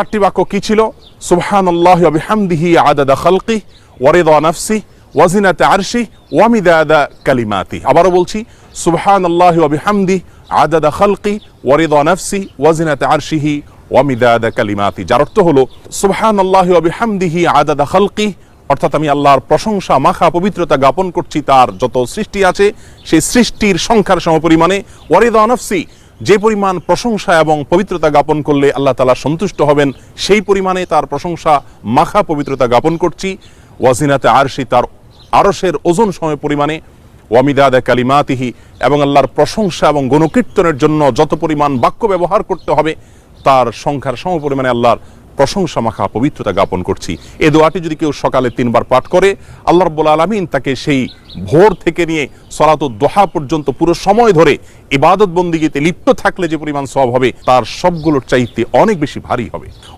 চারটি বাক্য কি ছিল? সুবহান আল্লাহ বিহামদিহি খালকি ওয়াজিনাতে আরশি কালিমাতি। আবারও বলছি সুবহান আল্লাহ বিহামদি খালকি ওয়ারিদা নাফসি ওয়াজিনাতে আরশিহি কালিমাতি। যার অর্থ হলো সুবহান আল্লাহ বিহামদিহি আদাদা খালকি, অর্থাৎ আমি আল্লাহর প্রশংসা, মাখা পবিত্রতা জ্ঞাপন করছি, তার যত সৃষ্টি আছে, সেই সৃষ্টির সংখ্যার সমপরিমাণে ওয়ারিদা নাফসি যে পরিমাণ প্রশংসা এবং পবিত্রতা জ্ঞাপন করলে আল্লাহ তালা সন্তুষ্ট হবেন, সেই পরিমাণে তার প্রশংসা মাখা পবিত্রতা জ্ঞাপন করছি। ওয়াজিনাতে আরশি তার আরসের ওজন সময় পরিমাণে। ওয়ামিদাদা কালিমাতিহি এবং আল্লাহর প্রশংসা এবং গণকীর্তনের জন্য যত পরিমাণ বাক্য ব্যবহার করতে হবে, তার সংখ্যার সম পরিমাণে আল্লাহর প্রশংসা মাখা পবিত্রতা জ্ঞাপন করছি। এ দোয়াটি যদি কেউ সকালে তিনবার পাঠ করে, আল্লাহ রব্বুল আলমিন তাকে সেই ভোর থেকে নিয়ে সলাত দোহা পর্যন্ত পুরো সময় ধরে ইবাদত বন্দিগিতে লিপ্ত থাকলে যে পরিমাণ সব হবে, তার সবগুলোর চাইতে অনেক বেশি ভারী হবে।